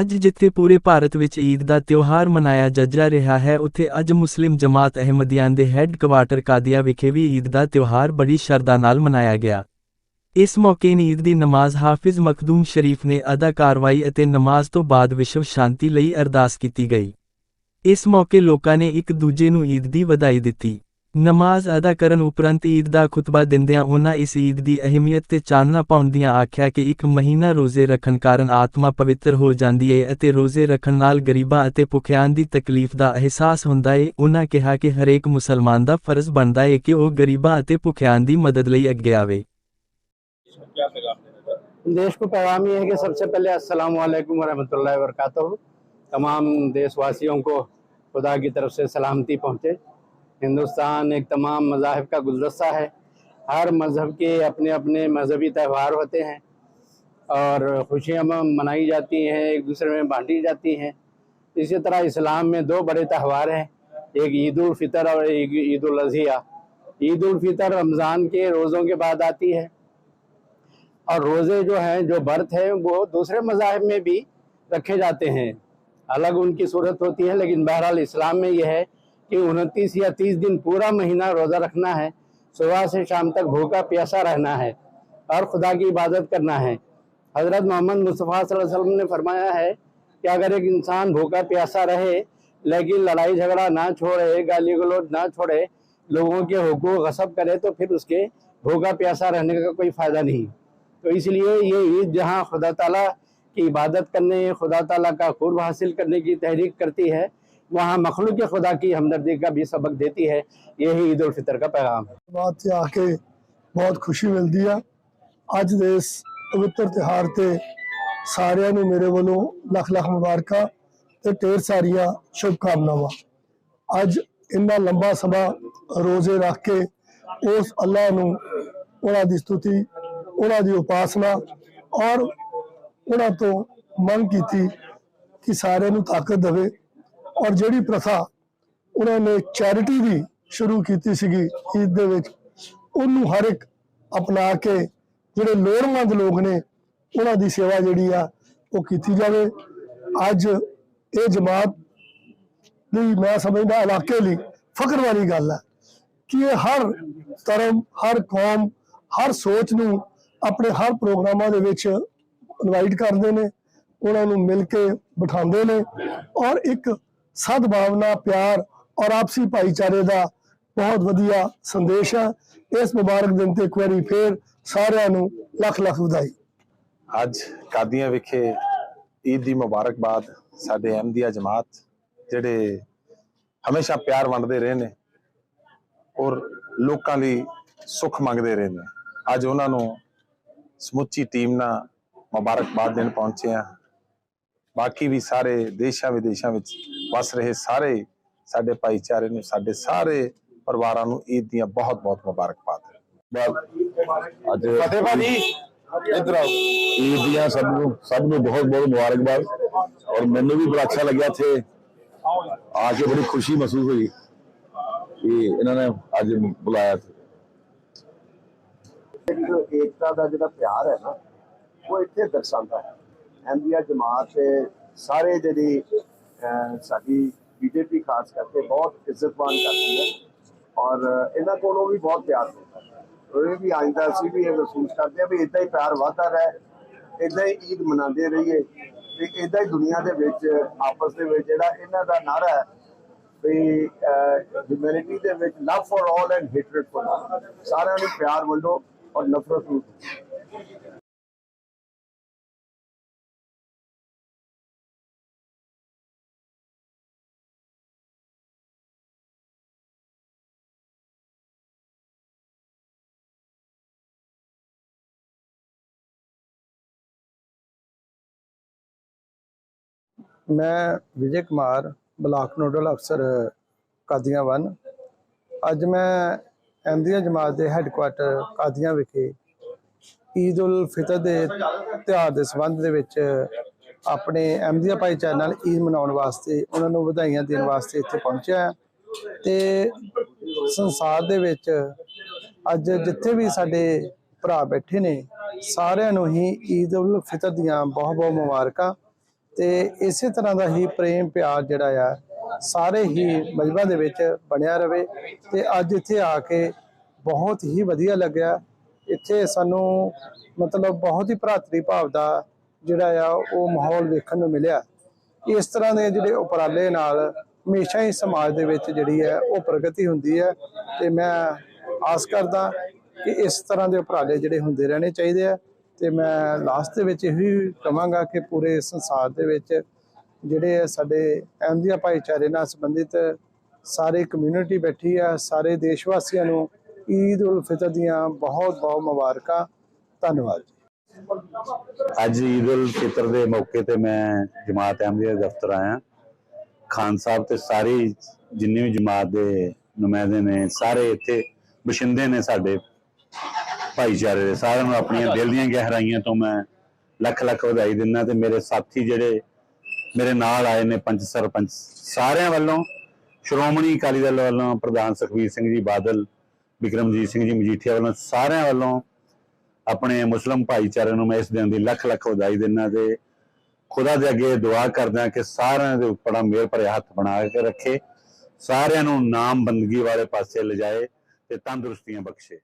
ਅੱਜ ਜਿੱਥੇ ਪੂਰੇ ਭਾਰਤ ਵਿੱਚ ਈਦ ਦਾ ਤਿਉਹਾਰ ਮਨਾਇਆ ਜਾ ਰਿਹਾ ਹੈ, ਉੱਥੇ ਅੱਜ ਮੁਸਲਿਮ ਜਮਾਤ ਅਹਿਮਦੀਆਂ ਦੇ ਹੈੱਡਕੁਆਰਟਰ ਕਾਦੀਆ ਵਿਖੇ ਵੀ ਈਦ ਦਾ ਤਿਉਹਾਰ ਬੜੀ ਸ਼ਰਧਾ ਨਾਲ ਮਨਾਇਆ ਗਿਆ। ਇਸ ਮੌਕੇ ਈਦ ਦੀ ਨਮਾਜ਼ ਹਾਫਿਜ਼ ਮਖਦੂਮ ਸ਼ਰੀਫ ਨੇ ਅਦਾ ਕਾਰਵਾਈ ਅਤੇ ਨਮਾਜ਼ ਤੋਂ ਬਾਅਦ ਵਿਸ਼ਵ ਸ਼ਾਂਤੀ ਲਈ ਅਰਦਾਸ ਕੀਤੀ ਗਈ। ਇਸ ਮੌਕੇ ਲੋਕਾਂ ਨੇ ਇੱਕ ਦੂਜੇ ਨੂੰ ਈਦ ਦੀ ਵਧਾਈ ਦਿੱਤੀ। ਨਮਾਜ਼ ਅਦਾ ਕਰਨ ਉਪਰੰਤ ਈਦ ਦਾ ਖੁਤਬਾ ਦਿੰਦਿਆਂ ਉਹਨਾਂ ਇਸ ਈਦ ਦੀ ਅਹਿਮੀਅਤ ਤੇ ਚਾਨਣਾ ਪਾਉਂਦਿਆਂ ਆਖਿਆ ਕਿ ਇੱਕ ਮਹੀਨਾ ਰੋਜ਼ੇ ਰੱਖਣ ਕਾਰਨ ਆਤਮਾ ਪਵਿੱਤਰ ਹੋ ਜਾਂਦੀ ਹੈ ਅਤੇ ਰੋਜ਼ੇ ਰੱਖਣ ਨਾਲ ਗਰੀਬਾਂ ਅਤੇ ਭੁੱਖਿਆਂ ਦੀ ਤਕਲੀਫ ਦਾ ਅਹਿਸਾਸ ਹੁੰਦਾ ਹੈ ਉਹਨਾਂ ਕਿਹਾ ਕਿ ਹਰੇਕ ਮੁਸਲਮਾਨ ਦਾ ਫਰਜ਼ ਬਣਦਾ ਹੈ ਕਿ ਉਹ ਗਰੀਬਾਂ ਅਤੇ ਭੁੱਖਿਆਂ ਦੀ ਮਦਦ ਲਈ ਅੱਗੇ ਆਵੇ देश को पैगाम ये है कि सबसे पहले अस्सलाम वालेकुम वरहमतुल्लाहि वबरकातुहू तमाम देशवासियों को खुदा की तरफ से सलामती पहुँचे ہندوستان ایک تمام مذاہب کا گلدستہ ہے۔ ہر مذہب کے اپنے اپنے مذہبی تہوار ہوتے ہیں اور خوشیاں منائی جاتی ہیں، ایک دوسرے میں بانٹی جاتی ہیں۔ اسی طرح اسلام میں دو بڑے تہوار ہیں، ایک عید الفطر اور ایک عید الاضحیٰ۔ عید الفطر رمضان کے روزوں کے بعد آتی ہے اور روزے جو ہیں، جو برت ہیں، وہ دوسرے مذاہب میں بھی رکھے جاتے ہیں۔ الگ ان کی صورت ہوتی ہے، لیکن بہرحال اسلام میں یہ ہے کہ انتیس یا تیس دن پورا مہینہ روزہ رکھنا ہے، صبح سے شام تک بھوکا پیاسا رہنا ہے اور خدا کی عبادت کرنا ہے۔ حضرت محمد مصطفیٰ صلی اللہ علیہ وسلم نے فرمایا ہے کہ اگر ایک انسان بھوکا پیاسا رہے، لیکن لڑائی جھگڑا نہ چھوڑے، گالی گلوچ نہ چھوڑے، لوگوں کے حقوق غصب کرے، تو پھر اس کے بھوکا پیاسا رہنے کا کوئی فائدہ نہیں۔ تو اس لیے یہ عید جہاں خدا تعالیٰ کی عبادت کرنے، خدا تعالیٰ کا قرب حاصل کرنے کی تحریک کرتی ہے वहाँ मखलूक खुदा की हमदर्दी का भी सबक देती है यही ईद उल फितर का पैगाम है ਬਾਤ ਤੇ ਆ ਕੇ ਬਹੁਤ ਖੁਸ਼ੀ ਮਿਲਦੀ ਆ ਅੱਜ ਦੇ ਇਸ ਪਵਿੱਤਰ ਤਿਹਾਰ ਤੇ ਸਾਰਿਆਂ ਨੂੰ ਮੇਰੇ ਵੱਲੋਂ ਲੱਖ ਲੱਖ ਮੁਬਾਰਕਾਂ ਤੇ ਢੇਰ ਸਾਰੀਆਂ ਸ਼ੁਭ ਕਾਮਨਾਵਾਂ ਅੱਜ ਇੰਨਾ ਲੰਬਾ ਸਮਾਂ ਰੋਜ਼ੇ ਰੱਖ ਕੇ ਉਸ ਅੱਲਾਹ ਨੂੰ ਉਹਨਾਂ ਦੀ ਸਤੁਤੀ ਉਹਨਾਂ ਦੀ ਉਪਾਸਨਾ ਔਰ ਉਹਨਾਂ ਤੋਂ ਮੰਗ ਕੀਤੀ ਕਿ ਸਾਰਿਆਂ ਨੂੰ ਤਾਕਤ ਦੇਵੇ ਔਰ ਜਿਹੜੀ ਪ੍ਰਥਾ ਉਹਨਾਂ ਨੇ ਚੈਰਿਟੀ ਦੀ ਸ਼ੁਰੂ ਕੀਤੀ ਸੀਗੀ ਈਦ ਦੇ ਵਿੱਚ, ਉਹਨੂੰ ਹਰ ਇੱਕ ਅਪਣਾ ਕੇ ਜਿਹੜੇ ਲੋੜਵੰਦ ਲੋਕ ਨੇ, ਉਹਨਾਂ ਦੀ ਸੇਵਾ ਜਿਹੜੀ ਆ, ਉਹ ਕੀਤੀ ਜਾਵੇ। ਅੱਜ ਇਹ ਜਮਾਤ ਲਈ ਮੈਂ ਸਮਝਦਾ ਇਲਾਕੇ ਲਈ ਫਖਰ ਵਾਲੀ ਗੱਲ ਹੈ ਕਿ ਇਹ ਹਰ ਧਰਮ, ਹਰ ਕੌਮ, ਹਰ ਸੋਚ ਨੂੰ ਆਪਣੇ ਹਰ ਪ੍ਰੋਗਰਾਮਾਂ ਦੇ ਵਿੱਚ ਇਨਵਾਈਟ ਕਰਦੇ ਨੇ, ਉਹਨਾਂ ਨੂੰ ਮਿਲ ਕੇ ਬਿਠਾਉਂਦੇ ਨੇ ਔਰ ਇੱਕ ਸਦਭਾਵਨਾ ਪਿਆਰ ਔਰ ਆਪਸੀ ਭਾਈਚਾਰੇ ਦਾ ਬਹੁਤ ਵਧੀਆ ਸੰਦੇਸ਼ ਹੈ। ਇਸ ਮੁਬਾਰਕ ਦਿਨ ਤੇ ਇੱਕ ਵਾਰੀ ਫੇਰ ਸਾਰਿਆਂ ਨੂੰ ਲੱਖ ਲੱਖ ਵਧਾਈ। ਅੱਜ ਕਾਦੀਆਂ ਵਿਖੇ ਈਦ ਦੀ ਮੁਬਾਰਕਬਾਦ ਸਾਡੇ ਅਹਿਮਦੀਆ ਜਮਾਤ, ਜਿਹੜੇ ਹਮੇਸ਼ਾ ਪਿਆਰ ਵੰਡਦੇ ਰਹੇ ਨੇ ਔਰ ਲੋਕਾਂ ਲਈ ਸੁੱਖ ਮੰਗਦੇ ਰਹੇ ਨੇ। ਅੱਜ ਉਹਨਾਂ ਨੂੰ ਸਮੁੱਚੀ ਟੀਮ ਨਾਲ ਮੁਬਾਰਕਬਾਦ ਦੇਣ ਪਹੁੰਚੇ ਆ ਬਾਕੀ ਵੀ ਸਾਰੇ ਦੇਸ਼ਾਂ ਵਿਦੇਸ਼ਾਂ ਵਿੱਚ ਵਸ ਰਹੇ ਸਾਰੇ ਸਾਡੇ ਭਾਈਚਾਰੇ ਨੂੰ ਸਾਡੇ ਸਾਰੇ ਪਰਿਵਾਰਾਂ ਨੂੰ ਈਦ ਦੀਆਂ ਬਹੁਤ ਬਹੁਤ ਮੁਬਾਰਕਬਾਦ। ਅੱਜ ਫਤਿਹ ਭਾਜੀ। ਇਧਰ ਆਓ। ਈਦ ਦੀਆਂ ਸਭ ਨੂੰ ਸਭ ਨੂੰ ਬਹੁਤ ਬਹੁਤ ਮੁਬਾਰਕਬਾਦ। ਔਰ ਮੈਨੂੰ ਵੀ ਬੜਾ ਅੱਛਾ ਲੱਗਿਆ ਇੱਥੇ ਆ ਕੇ ਬੜੀ ਖੁਸ਼ੀ ਮਹਿਸੂਸ ਹੋਈ ਕਿ ਇਹਨਾਂ ਨੇ ਅੱਜ ਬੁਲਾਇਆ ਇੱਕ ਏਕਤਾ ਦਾ ਜਿਹੜਾ ਪਿਆਰ ਹੈ ਨਾ ਉਹ ਇੱਥੇ ਦਰਸਾਉਂਦਾ ਹੈ। ਐਮਬੀਆ ਜਮਾਤ ਤੇ ਸਾਰੇ ਜਿਹੜੀ ਸਾਡੀ ਬੀਜੇਪੀ ਖਾਸ ਕਰਕੇ ਬਹੁਤ ਇੱਜ਼ਤਮਾਨ ਕਰਦੀ ਹੈ ਔਰ ਇਹਨਾਂ ਕੋਲੋਂ ਵੀ ਬਹੁਤ ਪਿਆਰ ਮਿਲਦਾ ਹੈ। ਉਹ ਵੀ ਆਇੰਦਾ ਅਸੀਂ ਵੀ ਇਹ ਮਹਿਸੂਸ ਕਰਦੇ ਹਾਂ ਵੀ ਇਦਾਂ ਹੀ ਪਿਆਰ ਵਧਦਾ ਰਹੇ, ਇਦਾਂ ਹੀ ਈਦ ਮਨਾਉਂਦੇ ਰਹੀਏ ਤੇ ਇਦਾਂ ਹੀ ਦੁਨੀਆ ਦੇ ਵਿੱਚ, ਆਪਸ ਦੇ ਵਿੱਚ ਜਿਹੜਾ ਇਹਨਾਂ ਦਾ ਨਾਰਾ ਹੈ ਵੀ ਹਿਊਮੈਨਿਟੀ ਦੇ ਵਿੱਚ love for all and hatred for ਸਾਰਿਆਂ ਨੂੰ ਪਿਆਰ ਵੰਡੋ ਔਰ ਨਫ਼ਰਤ ਨੂੰ ਮੈਂ ਵਿਜੇ ਕੁਮਾਰ, ਬਲਾਕ ਨੋਡਲ ਅਫਸਰ, ਕਾਦੀਆਂ ਵਨ। ਅੱਜ ਮੈਂ ਅਹਿਮਦੀਆ ਜਮਾਤ ਦੇ ਹੈੱਡਕੁਆਟਰ ਕਾਦੀਆਂ ਵਿਖੇ ਈਦ ਉਲ ਫਿਤਰ ਦੇ ਤਿਉਹਾਰ ਦੇ ਸੰਬੰਧ ਦੇ ਵਿੱਚ ਆਪਣੇ ਐਮਦੀਆ ਭਾਈਚਾਰੇ ਨਾਲ ਈਦ ਮਨਾਉਣ ਵਾਸਤੇ, ਉਹਨਾਂ ਨੂੰ ਵਧਾਈਆਂ ਦੇਣ ਵਾਸਤੇ ਇੱਥੇ ਪਹੁੰਚਿਆ ਹਾਂ। ਤੇ ਸੰਸਾਰ ਦੇ ਵਿੱਚ ਅੱਜ ਜਿੱਥੇ ਵੀ ਸਾਡੇ ਭਰਾ ਬੈਠੇ ਨੇ, ਸਾਰਿਆਂ ਨੂੰ ਹੀ ਈਦ ਉਲ ਫਿਤਰ ਦੀਆਂ ਬਹੁਤ ਬਹੁਤ ਮੁਬਾਰਕਾਂ। ਤੇ ਇਸੇ ਤਰ੍ਹਾਂ ਦਾ ਹੀ ਪ੍ਰੇਮ ਪਿਆਰ ਜਿਹੜਾ ਆ, ਸਾਰੇ ਹੀ ਮਜ਼ਬਾ ਦੇ ਵਿੱਚ ਬਣਿਆ ਰਵੇ ਤੇ ਅੱਜ ਇੱਥੇ ਆ ਕੇ ਬਹੁਤ ਹੀ ਵਧੀਆ ਲੱਗਿਆ। ਇੱਥੇ ਸਾਨੂੰ ਮਤਲਬ ਬਹੁਤ ਹੀ ਭਰਾਤਰੀ ਭਾਵ ਦਾ ਜਿਹੜਾ ਆ, ਉਹ ਮਾਹੌਲ ਵੇਖਣ ਨੂੰ ਮਿਲਿਆ। ਇਸ ਤਰ੍ਹਾਂ ਦੇ ਜਿਹੜੇ ਉਪਰਾਲੇ ਨਾਲ ਹਮੇਸ਼ਾ ਹੀ ਸਮਾਜ ਦੇ ਵਿੱਚ ਜਿਹੜੀ ਹੈ, ਉਹ ਪ੍ਰਗਤੀ ਹੁੰਦੀ ਹੈ ਤੇ ਮੈਂ ਆਸ ਕਰਦਾ ਕਿ ਇਸ ਤਰ੍ਹਾਂ ਦੇ ਉਪਰਾਲੇ ਜਿਹੜੇ ਹੁੰਦੇ ਰਹਿਣੇ ਚਾਹੀਦੇ ਆ। ਤੇ ਮੈਂ ਲਾਸਟ ਦੇ ਵਿੱਚ ਇਹੀ ਕਹਾਂਗਾ ਕਿ ਪੂਰੇ ਸੰਸਾਰ ਦੇ ਵਿੱਚ ਜਿਹੜੇ ਸਾਡੇ ਅਹਿਮਦੀਆ ਭਾਈਚਾਰੇ ਨਾਲ ਸੰਬੰਧਿਤ ਸਾਰੇ ਕਮਿਊਨਿਟੀ ਬੈਠੀ ਆ, ਸਾਰੇ ਦੇਸ਼ ਵਾਸੀਆਂ ਨੂੰ ਈਦ ਉਲ ਫਿਤਰ ਦੀਆਂ ਬਹੁਤ ਬਹੁਤ ਮੁਬਾਰਕਾਂ। ਧੰਨਵਾਦ ਅੱਜ ਈਦ ਉਲ ਫਿਤਰ ਦੇ ਮੌਕੇ ਤੇ ਮੈਂ ਜਮਾਤ ਅਹਿਮਦੀਆ ਦੇ ਦਫ਼ਤਰ ਆਇਆ। ਖਾਨ ਸਾਹਿਬ ਤੇ ਸਾਰੀ ਜਿੰਨੇ ਵੀ ਜਮਾਤ ਦੇ ਨੁਮਾਇੰਦੇ ਨੇ, ਸਾਰੇ ਇੱਥੇ ਬਸ਼ਿੰਦੇ ਨੇ ਸਾਡੇ ਭਾਈਚਾਰੇ ਦੇ ਸਾਰਿਆਂ ਨੂੰ ਆਪਣੀਆਂ ਦਿਲ ਦੀਆਂ ਗਹਿਰਾਈਆਂ ਤੋਂ ਮੈਂ ਲੱਖ ਲੱਖ ਵਧਾਈ ਦਿੰਦਾ ਤੇ ਮੇਰੇ ਸਾਥੀ ਜਿਹੜੇ ਮੇਰੇ ਨਾਲ ਆਏ ਨੇ ਪੰਚ ਸਰਪੰਚ ਸਾਰਿਆਂ ਵੱਲੋਂ ਸ਼੍ਰੋਮਣੀ ਅਕਾਲੀ ਦਲ ਵੱਲੋਂ ਪ੍ਰਧਾਨ ਸੁਖਬੀਰ ਸਿੰਘ ਜੀ ਬਾਦਲ ਵਿਕਰਮਜੀਤ ਸਿੰਘ ਜੀ ਮਜੀਠੀਆ ਵੱਲੋਂ ਸਾਰਿਆਂ ਵੱਲੋਂ ਆਪਣੇ ਮੁਸਲਮ ਭਾਈਚਾਰੇ ਨੂੰ ਮੈਂ ਇਸ ਦਿਨ ਦੀ ਲੱਖ ਲੱਖ ਵਧਾਈ ਦਿੰਦਾ ਤੇ ਖੁਦਾ ਦੇ ਅੱਗੇ ਦੁਆ ਕਰਦਾ ਕਿ ਸਾਰਿਆਂ ਦੇ ਉੱਪਰ ਮੇਰ ਭਰੇ ਹੱਥ ਬਣਾ ਕੇ ਰੱਖੇ ਸਾਰਿਆਂ ਨੂੰ ਨਾਮ ਬੰਦਗੀ ਵਾਲੇ ਪਾਸੇ ਲਿਜਾਏ ਤੇ ਤੰਦਰੁਸਤੀਆਂ ਬਖਸ਼ੇ।